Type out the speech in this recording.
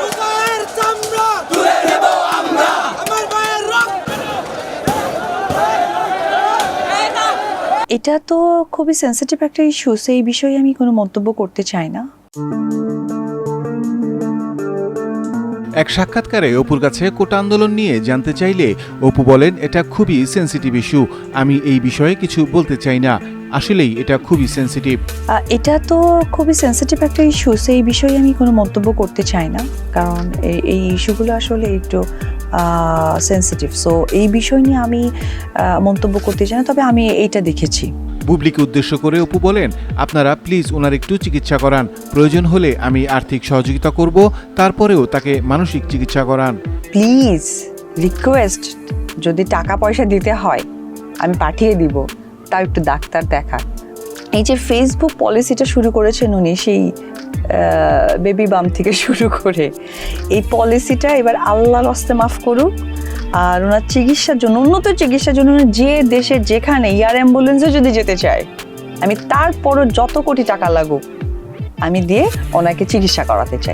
বুকের চামড়া। তুলে নেব আমরা। আমার ভাইয়ের রক্ত এটা তো খুবই সেন্সিটিভ একটা ইস্যু সেই বিষয়ে আমি কোনো মন্তব্য করতে চাই না। এক সাক্ষাৎকারে অপুর কাছে কোটা আন্দোলন নিয়ে জানতে চাইলে অপু বলেন এটা খুবই সেন্সিটিভ ইস্যু আমি এই বিষয়ে কিছু বলতে চাই না। আসলেই এটা খুবই সেন্সিটিভ এটা তো খুবই সেন্সিটিভ একটা ইস্যু সেই বিষয়ে আমি কোনো মন্তব্য করতে চাই না কারণ এই- ইস্যুগুলো আসলে একটু সেন্সিটিভ সো এই বিষয় নিয়ে আমি মন্তব্য করতে চাই না তবে আমি এইটা দেখেছি। বুবলিকে উদ্দেশ্য করে অপু বলেন আপনারা প্লিজ ওনার একটু চিকিৎসা করান। প্রয়োজন হলে আমি আর্থিক সহযোগিতা করব তারপরেও তাকে মানসিক চিকিৎসা করান। প্লিজ রিকোয়েস্ট যদি টাকা পয়সা দিতে হয় আমি পাঠিয়ে দিব। তাও একটু ডাক্তার দেখান। এই যে ফেসবুক পলিসিটা শুরু করেছেন উনি, সেই বেবি বাম থেকে শুরু করে, এই পলিসিটা এবার আল্লাহর হস্তে মাফ করুক আর ওনার চিকিৎসার জন্য, উন্নত চিকিৎসার জন্য যে দেশে যেখানে এয়ার অ্যাম্বুলেন্সে যদি যেতে চায়, আমি তারপরও যত কোটি টাকা লাগুক, আমি দিয়ে ওনাকে চিকিৎসা করাতে চাই।